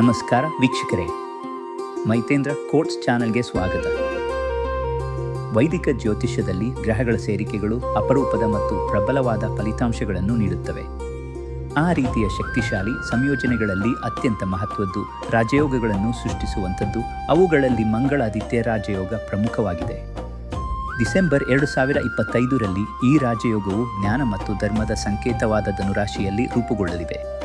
ನಮಸ್ಕಾರ ವೀಕ್ಷಕರೇ. ಮೈತೇಂದ್ರ ಕೋಟ್ಸ್ ಚಾನೆಲ್ಗೆ ಸ್ವಾಗತ. ವೈದಿಕ ಜ್ಯೋತಿಷ್ಯದಲ್ಲಿ ಗ್ರಹಗಳ ಸೇರಿಕೆಗಳು ಅಪರೂಪದ ಮತ್ತು ಪ್ರಬಲವಾದ ಫಲಿತಾಂಶಗಳನ್ನು ನೀಡುತ್ತವೆ. ಆ ರೀತಿಯ ಶಕ್ತಿಶಾಲಿ ಸಂಯೋಜನೆಗಳಲ್ಲಿ ಅತ್ಯಂತ ಮಹತ್ವದ್ದು ರಾಜಯೋಗಗಳನ್ನು ಸೃಷ್ಟಿಸುವಂಥದ್ದು ಅವುಗಳಲ್ಲಿ ಮಂಗಳಾದಿತ್ಯ ರಾಜಯೋಗ ಪ್ರಮುಖವಾಗಿದೆ. ಡಿಸೆಂಬರ್ ಎರಡು ಸಾವಿರ ಇಪ್ಪತ್ತೈದರಲ್ಲಿ ಈ ರಾಜಯೋಗವು ಜ್ಞಾನ ಮತ್ತು ಧರ್ಮದ ಸಂಕೇತವಾದ ಧನುರಾಶಿಯಲ್ಲಿ ರೂಪುಗೊಳ್ಳಲಿದೆ.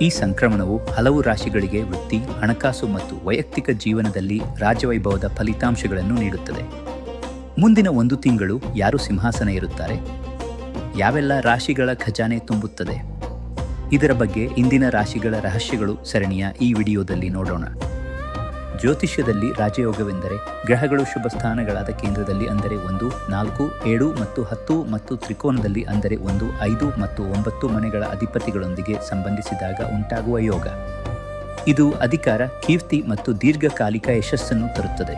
ಈ ಸಂಕ್ರಮಣವು ಹಲವು ರಾಶಿಗಳಿಗೆ ವೃತ್ತಿ, ಹಣಕಾಸು ಮತ್ತು ವೈಯಕ್ತಿಕ ಜೀವನದಲ್ಲಿ ರಾಜವೈಭವದ ಫಲಿತಾಂಶಗಳನ್ನು ನೀಡುತ್ತದೆ. ಮುಂದಿನ ಒಂದು ತಿಂಗಳು ಯಾರು ಸಿಂಹಾಸನ ಇರುತ್ತಾರೆ ಯಾವೆಲ್ಲ ರಾಶಿಗಳ ಖಜಾನೆ ತುಂಬುತ್ತದೆ? ಇದರ ಬಗ್ಗೆ ಇಂದಿನ ರಾಶಿಗಳ ರಹಸ್ಯಗಳು ಸರಣಿಯ ಈ ವಿಡಿಯೋದಲ್ಲಿ ನೋಡೋಣ. ಜ್ಯೋತಿಷ್ಯದಲ್ಲಿ ರಾಜಯೋಗವೆಂದರೆ ಗ್ರಹಗಳು ಶುಭ ಸ್ಥಾನಗಳಾದ ಕೇಂದ್ರದಲ್ಲಿ ಅಂದರೆ ಒಂದು, ನಾಲ್ಕು, ಏಳು ಮತ್ತು ಹತ್ತು ಮತ್ತು ತ್ರಿಕೋನದಲ್ಲಿ ಅಂದರೆ ಒಂದು, ಐದು ಮತ್ತು ಒಂಬತ್ತು ಮನೆಗಳ ಅಧಿಪತಿಗಳೊಂದಿಗೆ ಸಂಬಂಧಿಸಿದಾಗ ಉಂಟಾಗುವ ಯೋಗ. ಇದು ಅಧಿಕಾರ, ಕೀರ್ತಿ ಮತ್ತು ದೀರ್ಘಕಾಲಿಕ ಯಶಸ್ಸನ್ನು ತರುತ್ತದೆ.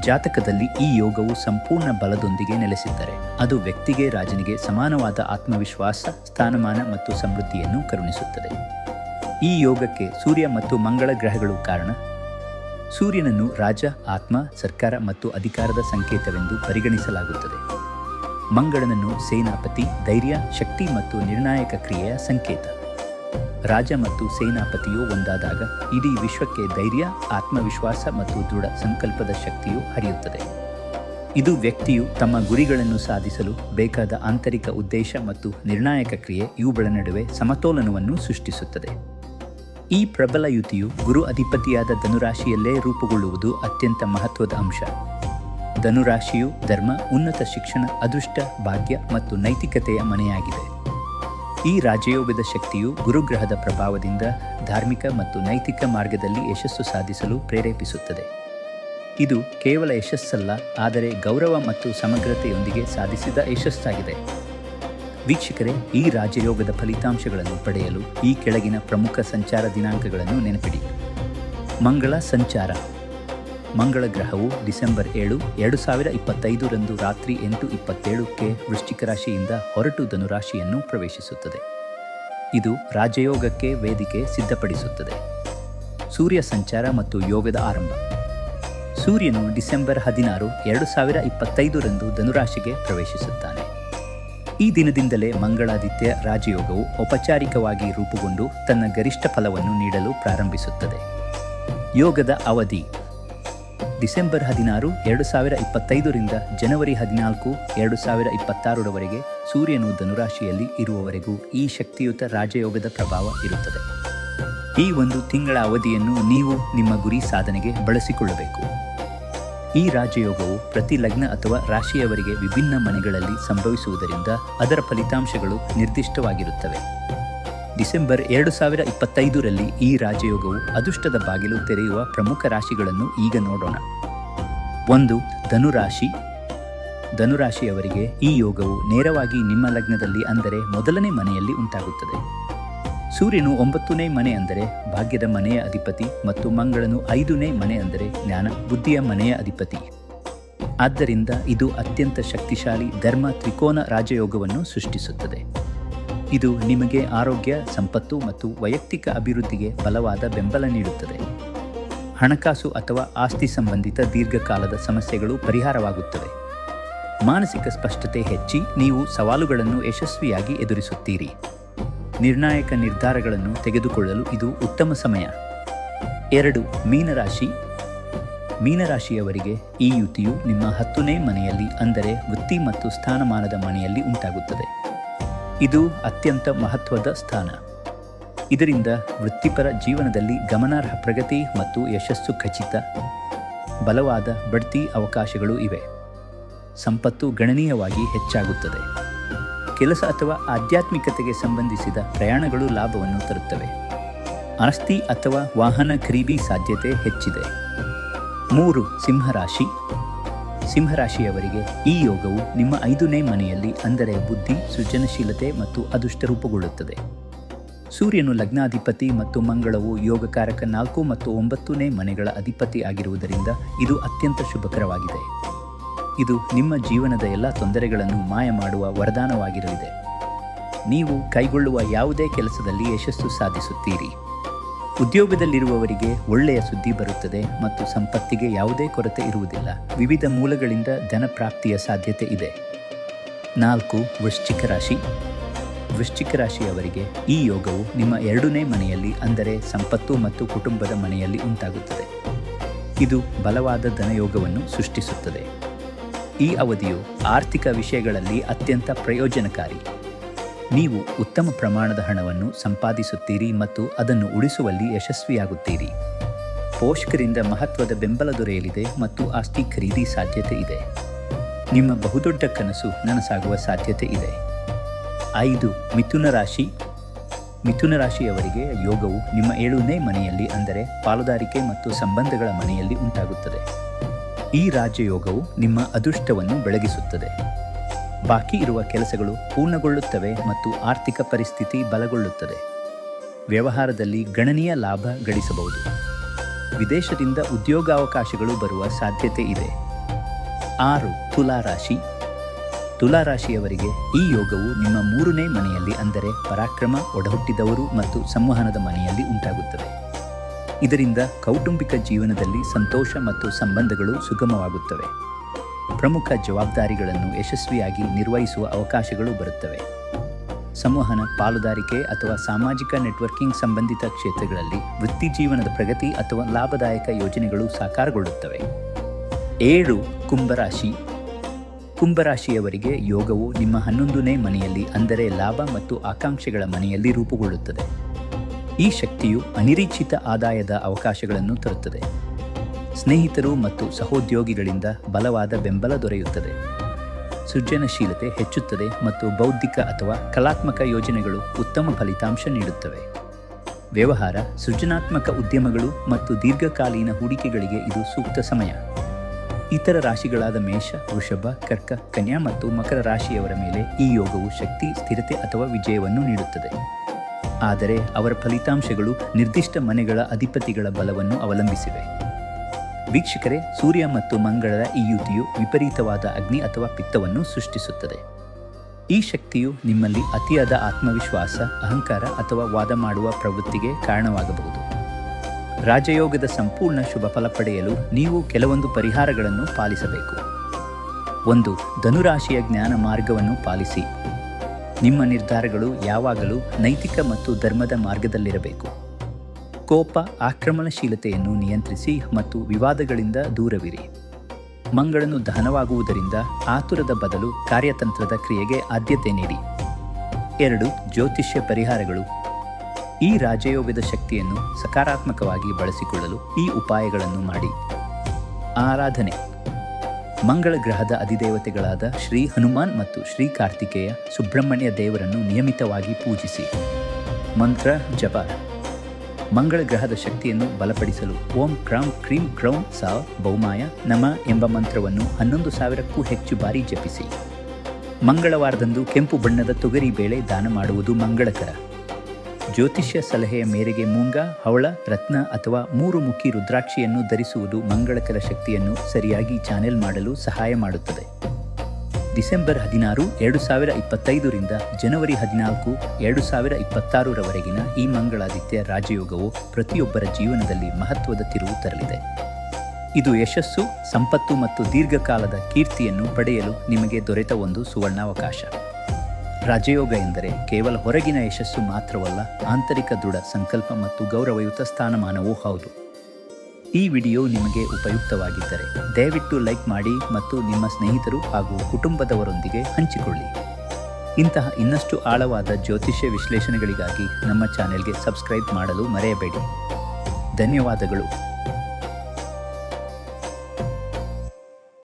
ಜಾತಕದಲ್ಲಿ ಈ ಯೋಗವು ಸಂಪೂರ್ಣ ಬಲದೊಂದಿಗೆ ನೆಲೆಸಿದ್ದರೆ, ಅದು ವ್ಯಕ್ತಿಗೆ ರಾಜನಿಗೆ ಸಮಾನವಾದ ಆತ್ಮವಿಶ್ವಾಸ, ಸ್ಥಾನಮಾನ ಮತ್ತು ಸಮೃದ್ಧಿಯನ್ನು ಕರುಣಿಸುತ್ತದೆ. ಈ ಯೋಗಕ್ಕೆ ಸೂರ್ಯ ಮತ್ತು ಮಂಗಳ ಗ್ರಹಗಳು ಕಾರಣ ಸೂರ್ಯನನ್ನು ರಾಜ, ಆತ್ಮ, ಸರ್ಕಾರ ಮತ್ತು ಅಧಿಕಾರದ ಸಂಕೇತವೆಂದು ಪರಿಗಣಿಸಲಾಗುತ್ತದೆ. ಮಂಗಳನನ್ನು ಸೇನಾಪತಿ, ಧೈರ್ಯ, ಶಕ್ತಿ ಮತ್ತು ನಿರ್ಣಾಯಕ ಕ್ರಿಯೆಯ ಸಂಕೇತ. ರಾಜ ಮತ್ತು ಸೇನಾಪತಿಯು ಒಂದಾದಾಗ ಇಡೀ ವಿಶ್ವಕ್ಕೆ ಧೈರ್ಯ, ಆತ್ಮವಿಶ್ವಾಸ ಮತ್ತು ದೃಢ ಸಂಕಲ್ಪದ ಶಕ್ತಿಯು ಹರಿಯುತ್ತದೆ. ಇದು ವ್ಯಕ್ತಿಯು ತಮ್ಮ ಗುರಿಗಳನ್ನು ಸಾಧಿಸಲು ಬೇಕಾದ ಆಂತರಿಕ ಉದ್ದೇಶ ಮತ್ತು ನಿರ್ಣಾಯಕ ಕ್ರಿಯೆ ಇವುಗಳ ನಡುವೆ ಸಮತೋಲನವನ್ನು ಸೃಷ್ಟಿಸುತ್ತದೆ. ಈ ಪ್ರಬಲ ಯುತಿಯು ಗುರು ಅಧಿಪತಿಯಾದ ಧನುರಾಶಿಯಲ್ಲೇ ರೂಪುಗೊಳ್ಳುವುದು ಅತ್ಯಂತ ಮಹತ್ವದ ಅಂಶ. ಧನುರಾಶಿಯು ಧರ್ಮ, ಉನ್ನತ ಶಿಕ್ಷಣ, ಅದೃಷ್ಟ, ಭಾಗ್ಯ ಮತ್ತು ನೈತಿಕತೆಯ ಮನೆಯಾಗಿದೆ. ಈ ರಾಜಯೋಗದ ಶಕ್ತಿಯು ಗುರುಗ್ರಹದ ಪ್ರಭಾವದಿಂದ ಧಾರ್ಮಿಕ ಮತ್ತು ನೈತಿಕ ಮಾರ್ಗದಲ್ಲಿ ಯಶಸ್ಸು ಸಾಧಿಸಲು ಪ್ರೇರೇಪಿಸುತ್ತದೆ. ಇದು ಕೇವಲ ಯಶಸ್ಸಲ್ಲ, ಆದರೆ ಗೌರವ ಮತ್ತು ಸಮಗ್ರತೆಯೊಂದಿಗೆ ಸಾಧಿಸಿದ ಯಶಸ್ಸಾಗಿದೆ. ವೀಕ್ಷಕರೇ, ಈ ರಾಜಯೋಗದ ಫಲಿತಾಂಶಗಳನ್ನು ಪಡೆಯಲು ಈ ಕೆಳಗಿನ ಪ್ರಮುಖ ಸಂಚಾರ ದಿನಾಂಕಗಳನ್ನು ನೆನಪಿಡಿ. ಮಂಗಳ ಸಂಚಾರ. ಮಂಗಳ ಗ್ರಹವು ಡಿಸೆಂಬರ್ ಏಳು, ಎರಡು ಸಾವಿರ ಇಪ್ಪತ್ತೈದರಂದು ರಾತ್ರಿ ಎಂಟು ಇಪ್ಪತ್ತೇಳಕ್ಕೆ ವೃಶ್ಚಿಕ ರಾಶಿಯಿಂದ ಹೊರಟು ಧನುರಾಶಿಯನ್ನು ಪ್ರವೇಶಿಸುತ್ತದೆ. ಇದು ರಾಜಯೋಗಕ್ಕೆ ವೇದಿಕೆ ಸಿದ್ಧಪಡಿಸುತ್ತದೆ. ಸೂರ್ಯ ಸಂಚಾರ ಮತ್ತು ಯೋಗದ ಆರಂಭ. ಸೂರ್ಯನು ಡಿಸೆಂಬರ್ ಹದಿನಾರು, ಎರಡು ಸಾವಿರ ಇಪ್ಪತ್ತೈದರಂದು ಧನುರಾಶಿಗೆ ಪ್ರವೇಶಿಸುತ್ತಾನೆ. ಈ ದಿನದಿಂದಲೇ ಮಂಗಳಾದಿತ್ಯ ರಾಜಯೋಗವು ಔಪಚಾರಿಕವಾಗಿ ರೂಪುಗೊಂಡು ತನ್ನ ಗರಿಷ್ಠ ಫಲವನ್ನು ನೀಡಲು ಪ್ರಾರಂಭಿಸುತ್ತದೆ. ಯೋಗದ ಅವಧಿ. ಡಿಸೆಂಬರ್ ಹದಿನಾರು, ಎರಡು ಸಾವಿರ ಇಪ್ಪತ್ತೈದರಿಂದ ಜನವರಿ ಹದಿನಾಲ್ಕು, ಎರಡು ಸಾವಿರ ಇಪ್ಪತ್ತಾರರವರೆಗೆ ಸೂರ್ಯನು ಧನುರಾಶಿಯಲ್ಲಿ ಇರುವವರೆಗೂ ಈ ಶಕ್ತಿಯುತ ರಾಜಯೋಗದ ಪ್ರಭಾವ ಇರುತ್ತದೆ. ಈ ಒಂದು ತಿಂಗಳ ಅವಧಿಯನ್ನು ನೀವು ನಿಮ್ಮ ಗುರಿ ಸಾಧನೆಗೆ ಬಳಸಿಕೊಳ್ಳಬೇಕು. ಈ ರಾಜಯೋಗವು ಪ್ರತಿ ಲಗ್ನ ಅಥವಾ ರಾಶಿಯವರಿಗೆ ವಿಭಿನ್ನ ಮನೆಗಳಲ್ಲಿ ಸಂಭವಿಸುವುದರಿಂದ ಅದರ ಫಲಿತಾಂಶಗಳು ನಿರ್ದಿಷ್ಟವಾಗಿರುತ್ತವೆ. ಡಿಸೆಂಬರ್ ಎರಡು ಸಾವಿರ ಇಪ್ಪತ್ತೈದರಲ್ಲಿ ಈ ರಾಜಯೋಗವು ಅದೃಷ್ಟದ ಬಾಗಿಲು ತೆರೆಯುವ ಪ್ರಮುಖ ರಾಶಿಗಳನ್ನು ಈಗ ನೋಡೋಣ. ಒಂದು, ಧನುರಾಶಿ. ಧನುರಾಶಿಯವರಿಗೆ ಈ ಯೋಗವು ನೇರವಾಗಿ ನಿಮ್ಮ ಲಗ್ನದಲ್ಲಿ ಅಂದರೆ ಮೊದಲನೇ ಮನೆಯಲ್ಲಿ ಉಂಟಾಗುತ್ತದೆ. ಸೂರ್ಯನು ಒಂಬತ್ತನೇ ಮನೆ ಅಂದರೆ ಭಾಗ್ಯದ ಮನೆಯ ಅಧಿಪತಿ ಮತ್ತು ಮಂಗಳನು ಐದನೇ ಮನೆ ಅಂದರೆ ಜ್ಞಾನ, ಬುದ್ಧಿಯ ಮನೆಯ ಅಧಿಪತಿ. ಆದ್ದರಿಂದ ಇದು ಅತ್ಯಂತ ಶಕ್ತಿಶಾಲಿ ಧರ್ಮ ತ್ರಿಕೋನ ರಾಜಯೋಗವನ್ನು ಸೃಷ್ಟಿಸುತ್ತದೆ. ಇದು ನಿಮಗೆ ಆರೋಗ್ಯ, ಸಂಪತ್ತು ಮತ್ತು ವೈಯಕ್ತಿಕ ಅಭಿವೃದ್ಧಿಗೆ ಬಲವಾದ ಬೆಂಬಲ ನೀಡುತ್ತದೆ. ಹಣಕಾಸು ಅಥವಾ ಆಸ್ತಿ ಸಂಬಂಧಿತ ದೀರ್ಘಕಾಲದ ಸಮಸ್ಯೆಗಳು ಪರಿಹಾರವಾಗುತ್ತವೆ. ಮಾನಸಿಕ ಸ್ಪಷ್ಟತೆ ಹೆಚ್ಚಿ ನೀವು ಸವಾಲುಗಳನ್ನು ಯಶಸ್ವಿಯಾಗಿ ಎದುರಿಸುತ್ತೀರಿ. ನಿರ್ಣಾಯಕ ನಿರ್ಧಾರಗಳನ್ನು ತೆಗೆದುಕೊಳ್ಳಲು ಇದು ಉತ್ತಮ ಸಮಯ. ಎರಡು, ಮೀನರಾಶಿ. ಮೀನರಾಶಿಯವರಿಗೆ ಈ ಯುತಿಯು ನಿಮ್ಮ ಹತ್ತನೇ ಮನೆಯಲ್ಲಿ, ಅಂದರೆ ವೃತ್ತಿ ಮತ್ತು ಸ್ಥಾನಮಾನದ ಮನೆಯಲ್ಲಿ ಉಂಟಾಗುತ್ತದೆ. ಇದು ಅತ್ಯಂತ ಮಹತ್ವದ ಸ್ಥಾನ. ಇದರಿಂದ ವೃತ್ತಿಪರ ಜೀವನದಲ್ಲಿ ಗಮನಾರ್ಹ ಪ್ರಗತಿ ಮತ್ತು ಯಶಸ್ಸು ಖಚಿತ. ಬಲವಾದ ಬಡ್ತಿ ಅವಕಾಶಗಳು ಇವೆ. ಸಂಪತ್ತು ಗಣನೀಯವಾಗಿ ಹೆಚ್ಚಾಗುತ್ತದೆ. ಕೆಲಸ ಅಥವಾ ಆಧ್ಯಾತ್ಮಿಕತೆಗೆ ಸಂಬಂಧಿಸಿದ ಪ್ರಯಾಣಗಳು ಲಾಭವನ್ನು ತರುತ್ತವೆ. ಆಸ್ತಿ ಅಥವಾ ವಾಹನ ಖರೀದಿ ಸಾಧ್ಯತೆ ಹೆಚ್ಚಿದೆ. ಮೂರು, ಸಿಂಹರಾಶಿ. ಸಿಂಹರಾಶಿಯವರಿಗೆ ಈ ಯೋಗವು ನಿಮ್ಮ ಐದನೇ ಮನೆಯಲ್ಲಿ ಅಂದರೆ ಬುದ್ಧಿ, ಸೃಜನಶೀಲತೆ ಮತ್ತು ಅದೃಷ್ಟ ರೂಪುಗೊಳ್ಳುತ್ತದೆ. ಸೂರ್ಯನು ಲಗ್ನಾಧಿಪತಿ ಮತ್ತು ಮಂಗಳವು ಯೋಗಕಾರಕ ನಾಲ್ಕು ಮತ್ತು ಒಂಬತ್ತನೇ ಮನೆಗಳ ಅಧಿಪತಿ ಆಗಿರುವುದರಿಂದ ಇದು ಅತ್ಯಂತ ಶುಭಕರವಾಗಿದೆ. ಇದು ನಿಮ್ಮ ಜೀವನದ ಎಲ್ಲ ತೊಂದರೆಗಳನ್ನು ಮಾಯ ಮಾಡುವ ವರದಾನವಾಗಿರಲಿದೆ. ನೀವು ಕೈಗೊಳ್ಳುವ ಯಾವುದೇ ಕೆಲಸದಲ್ಲಿ ಯಶಸ್ಸು ಸಾಧಿಸುತ್ತೀರಿ. ಉದ್ಯೋಗದಲ್ಲಿರುವವರಿಗೆ ಒಳ್ಳೆಯ ಸುದ್ದಿ ಬರುತ್ತದೆ ಮತ್ತು ಸಂಪತ್ತಿಗೆ ಯಾವುದೇ ಕೊರತೆ ಇರುವುದಿಲ್ಲ. ವಿವಿಧ ಮೂಲಗಳಿಂದ ಧನಪ್ರಾಪ್ತಿಯ ಸಾಧ್ಯತೆ ಇದೆ. ನಾಲ್ಕು, ವೃಶ್ಚಿಕ ರಾಶಿ. ವೃಶ್ಚಿಕ ರಾಶಿಯವರಿಗೆ ಈ ಯೋಗವು ನಿಮ್ಮ ಎರಡನೇ ಮನೆಯಲ್ಲಿ, ಅಂದರೆ ಸಂಪತ್ತು ಮತ್ತು ಕುಟುಂಬದ ಮನೆಯಲ್ಲಿ ಉಂಟಾಗುತ್ತದೆ. ಇದು ಬಲವಾದ ಧನಯೋಗವನ್ನು ಸೃಷ್ಟಿಸುತ್ತದೆ. ಈ ಅವಧಿಯು ಆರ್ಥಿಕ ವಿಷಯಗಳಲ್ಲಿ ಅತ್ಯಂತ ಪ್ರಯೋಜನಕಾರಿ. ನೀವು ಉತ್ತಮ ಪ್ರಮಾಣದ ಹಣವನ್ನು ಸಂಪಾದಿಸುತ್ತೀರಿ ಮತ್ತು ಅದನ್ನು ಉಳಿಸುವಲ್ಲಿ ಯಶಸ್ವಿಯಾಗುತ್ತೀರಿ. ಪೋಷಕರಿಂದ ಮಹತ್ವದ ಬೆಂಬಲ ದೊರೆಯಲಿದೆ ಮತ್ತು ಆಸ್ತಿ ಖರೀದಿ ಸಾಧ್ಯತೆ ಇದೆ. ನಿಮ್ಮ ಬಹುದೊಡ್ಡ ಕನಸು ನನಸಾಗುವ ಸಾಧ್ಯತೆ ಇದೆ. ಐದು, ಮಿಥುನ ರಾಶಿ. ಮಿಥುನ ರಾಶಿಯವರಿಗೆ ಯೋಗವು ನಿಮ್ಮ ಏಳನೇ ಮನೆಯಲ್ಲಿ ಅಂದರೆ ಪಾಲುದಾರಿಕೆ ಮತ್ತು ಸಂಬಂಧಗಳ ಮನೆಯಲ್ಲಿ ಉಂಟಾಗುತ್ತದೆ. ಈ ರಾಜಯೋಗವು ನಿಮ್ಮ ಅದೃಷ್ಟವನ್ನು ಬೆಳಗಿಸುತ್ತದೆ. ಬಾಕಿ ಇರುವ ಕೆಲಸಗಳು ಪೂರ್ಣಗೊಳ್ಳುತ್ತವೆ ಮತ್ತು ಆರ್ಥಿಕ ಪರಿಸ್ಥಿತಿ ಬಲಗೊಳ್ಳುತ್ತದೆ. ವ್ಯವಹಾರದಲ್ಲಿ ಗಣನೀಯ ಲಾಭ ಗಳಿಸಬಹುದು. ವಿದೇಶದಿಂದ ಉದ್ಯೋಗಾವಕಾಶಗಳು ಬರುವ ಸಾಧ್ಯತೆ ಇದೆ. ಆರು ತುಲಾರಾಶಿ ತುಲಾರಾಶಿಯವರಿಗೆ ತುಲಾ ರಾಶಿಯವರಿಗೆ ಈ ಯೋಗವು ನಿಮ್ಮ ಮೂರನೇ ಮನೆಯಲ್ಲಿ ಅಂದರೆ ಪರಾಕ್ರಮ, ಒಡಹುಟ್ಟಿದವರು ಮತ್ತು ಸಂವಹನದ ಮನೆಯಲ್ಲಿ ಉಂಟಾಗುತ್ತದೆ. ಇದರಿಂದ ಕೌಟುಂಬಿಕ ಜೀವನದಲ್ಲಿ ಸಂತೋಷ ಮತ್ತು ಸಂಬಂಧಗಳು ಸುಗಮವಾಗುತ್ತವೆ. ಪ್ರಮುಖ ಜವಾಬ್ದಾರಿಗಳನ್ನು ಯಶಸ್ವಿಯಾಗಿ ನಿರ್ವಹಿಸುವ ಅವಕಾಶಗಳು ಬರುತ್ತವೆ. ಸಂವಹನ, ಪಾಲುದಾರಿಕೆ ಅಥವಾ ಸಾಮಾಜಿಕ ನೆಟ್ವರ್ಕಿಂಗ್ ಸಂಬಂಧಿತ ಕ್ಷೇತ್ರಗಳಲ್ಲಿ ವೃತ್ತಿಜೀವನದ ಪ್ರಗತಿ ಅಥವಾ ಲಾಭದಾಯಕ ಯೋಜನೆಗಳು ಸಾಕಾರಗೊಳ್ಳುತ್ತವೆ. ಏಳು, ಕುಂಭರಾಶಿ. ಕುಂಭರಾಶಿಯವರಿಗೆ ಯೋಗವು ನಿಮ್ಮ ಹನ್ನೊಂದನೇ ಮನೆಯಲ್ಲಿ ಅಂದರೆ ಲಾಭ ಮತ್ತು ಆಕಾಂಕ್ಷೆಗಳ ಮನೆಯಲ್ಲಿ ರೂಪುಗೊಳ್ಳುತ್ತದೆ. ಈ ಶಕ್ತಿಯು ಅನಿರೀಕ್ಷಿತ ಆದಾಯದ ಅವಕಾಶಗಳನ್ನು ತರುತ್ತದೆ. ಸ್ನೇಹಿತರು ಮತ್ತು ಸಹೋದ್ಯೋಗಿಗಳಿಂದ ಬಲವಾದ ಬೆಂಬಲ ದೊರೆಯುತ್ತದೆ. ಸೃಜನಶೀಲತೆ ಹೆಚ್ಚುತ್ತದೆ ಮತ್ತು ಬೌದ್ಧಿಕ ಅಥವಾ ಕಲಾತ್ಮಕ ಯೋಜನೆಗಳು ಉತ್ತಮ ಫಲಿತಾಂಶ ನೀಡುತ್ತವೆ. ವ್ಯವಹಾರ, ಸೃಜನಾತ್ಮಕ ಉದ್ಯಮಗಳು ಮತ್ತು ದೀರ್ಘಕಾಲೀನ ಹೂಡಿಕೆಗಳಿಗೆ ಇದು ಸೂಕ್ತ ಸಮಯ. ಇತರ ರಾಶಿಗಳಾದ ಮೇಷ, ವೃಷಭ, ಕರ್ಕ, ಕನ್ಯಾ ಮತ್ತು ಮಕರ ರಾಶಿಯವರ ಮೇಲೆ ಈ ಯೋಗವು ಶಕ್ತಿ, ಸ್ಥಿರತೆ ಅಥವಾ ವಿಜಯವನ್ನು ನೀಡುತ್ತದೆ. ಆದರೆ ಅವರ ಫಲಿತಾಂಶಗಳು ನಿರ್ದಿಷ್ಟ ಮನೆಗಳ ಅಧಿಪತಿಗಳ ಬಲವನ್ನು ಅವಲಂಬಿಸಿವೆ. ವೀಕ್ಷಕರೇ, ಸೂರ್ಯ ಮತ್ತು ಮಂಗಳದ ಈ ಯುತಿಯು ವಿಪರೀತವಾದ ಅಗ್ನಿ ಅಥವಾ ಪಿತ್ತವನ್ನು ಸೃಷ್ಟಿಸುತ್ತದೆ. ಈ ಶಕ್ತಿಯು ನಿಮ್ಮಲ್ಲಿ ಅತಿಯಾದ ಆತ್ಮವಿಶ್ವಾಸ, ಅಹಂಕಾರ ಅಥವಾ ವಾದ ಮಾಡುವ ಪ್ರವೃತ್ತಿಗೆ ಕಾರಣವಾಗಬಹುದು. ರಾಜಯೋಗದ ಸಂಪೂರ್ಣ ಶುಭ ಫಲ ಪಡೆಯಲು ನೀವು ಕೆಲವೊಂದು ಪರಿಹಾರಗಳನ್ನು ಪಾಲಿಸಬೇಕು. ಒಂದು, ಧನುರಾಶಿಯ ಜ್ಞಾನ ಮಾರ್ಗವನ್ನು ಪಾಲಿಸಿ. ನಿಮ್ಮ ನಿರ್ಧಾರಗಳು ಯಾವಾಗಲೂ ನೈತಿಕ ಮತ್ತು ಧರ್ಮದ ಮಾರ್ಗದಲ್ಲಿರಬೇಕು. ಕೋಪ, ಆಕ್ರಮಣಶೀಲತೆಯನ್ನು ನಿಯಂತ್ರಿಸಿ ಮತ್ತು ವಿವಾದಗಳಿಂದ ದೂರವಿರಿ. ಮಂಗಳನ್ನು ದಹನವಾಗುವುದರಿಂದ ಆತುರದ ಬದಲು ಕಾರ್ಯತಂತ್ರದ ಕ್ರಿಯೆಗೆ ಆದ್ಯತೆ ನೀಡಿ. ಎರಡು, ಜ್ಯೋತಿಷ್ಯ ಪರಿಹಾರಗಳು. ಈ ರಾಜಯೋಗದ ಶಕ್ತಿಯನ್ನು ಸಕಾರಾತ್ಮಕವಾಗಿ ಬಳಸಿಕೊಳ್ಳಲು ಈ ಉಪಾಯಗಳನ್ನು ಮಾಡಿ. ಆರಾಧನೆ. ಮಂಗಳ ಗ್ರಹದ ಅಧಿದೇವತೆಗಳಾದ ಶ್ರೀ ಹನುಮಾನ್ ಮತ್ತು ಶ್ರೀ ಕಾರ್ತಿಕೇಯ ಸುಬ್ರಹ್ಮಣ್ಯ ದೇವರನ್ನು ನಿಯಮಿತವಾಗಿ ಪೂಜಿಸಿ. ಮಂತ್ರ ಜಪ. ಮಂಗಳ ಗ್ರಹದ ಶಕ್ತಿಯನ್ನು ಬಲಪಡಿಸಲು ಓಂ ಕ್ರಾಂ ಕ್ರೀಂ ಕ್ರೌಂ ಸಾ ಬೌಮಾಯ ನಮ ಎಂಬ ಮಂತ್ರವನ್ನು ಹನ್ನೊಂದು ಸಾವಿರಕ್ಕೂ ಹೆಚ್ಚು ಬಾರಿ ಜಪಿಸಿ. ಮಂಗಳವಾರದಂದು ಕೆಂಪು ಬಣ್ಣದ ತೊಗರಿ ಬೇಳೆ ದಾನ ಮಾಡುವುದು ಮಂಗಳಕರ. ಜ್ಯೋತಿಷ್ಯ ಸಲಹೆಯ ಮೇರೆಗೆ ಮೂಂಗ, ಹವಳ, ರತ್ನ ಅಥವಾ ಮೂರು ಮುಖಿ ರುದ್ರಾಕ್ಷಿಯನ್ನು ಧರಿಸುವುದು ಮಂಗಳಕರ ಶಕ್ತಿಯನ್ನು ಸರಿಯಾಗಿ ಚಾನೆಲ್ ಮಾಡಲು ಸಹಾಯ ಮಾಡುತ್ತದೆ. ಡಿಸೆಂಬರ್ ಹದಿನಾರು, ಎರಡು ಸಾವಿರ ಇಪ್ಪತ್ತೈದರಿಂದ ಜನವರಿ ಹದಿನಾಲ್ಕು, ಎರಡು ಸಾವಿರ ಇಪ್ಪತ್ತಾರರವರೆಗಿನ ಈ ಮಂಗಳಾದಿತ್ಯ ರಾಜಯೋಗವು ಪ್ರತಿಯೊಬ್ಬರ ಜೀವನದಲ್ಲಿ ಮಹತ್ವದ ತಿರುವು ತರಲಿದೆ. ಇದು ಯಶಸ್ಸು, ಸಂಪತ್ತು ಮತ್ತು ದೀರ್ಘಕಾಲದ ಕೀರ್ತಿಯನ್ನು ಪಡೆಯಲು ನಿಮಗೆ ದೊರೆತ ಒಂದು ಸುವರ್ಣಾವಕಾಶ. ರಾಜಯೋಗ ಎಂದರೆ ಕೇವಲ ಹೊರಗಿನ ಯಶಸ್ಸು ಮಾತ್ರವಲ್ಲ ಆಂತರಿಕ ದೃಢ ಸಂಕಲ್ಪ ಮತ್ತು ಗೌರವಯುತ ಸ್ಥಾನಮಾನವೂ ಹೌದು. ಈ ವಿಡಿಯೋ ನಿಮಗೆ ಉಪಯುಕ್ತವಾಗಿದ್ದರೆ ದಯವಿಟ್ಟು ಲೈಕ್ ಮಾಡಿ ಮತ್ತು ನಿಮ್ಮ ಸ್ನೇಹಿತರು ಹಾಗೂ ಕುಟುಂಬದವರೊಂದಿಗೆ ಹಂಚಿಕೊಳ್ಳಿ. ಇಂತಹ ಇನ್ನಷ್ಟು ಆಳವಾದ ಜ್ಯೋತಿಷ್ಯ ವಿಶ್ಲೇಷಣೆಗಳಿಗಾಗಿ ನಮ್ಮ ಚಾನೆಲ್ಗೆ ಸಬ್ಸ್ಕ್ರೈಬ್ ಮಾಡಲು ಮರೆಯಬೇಡಿ. ಧನ್ಯವಾದಗಳು.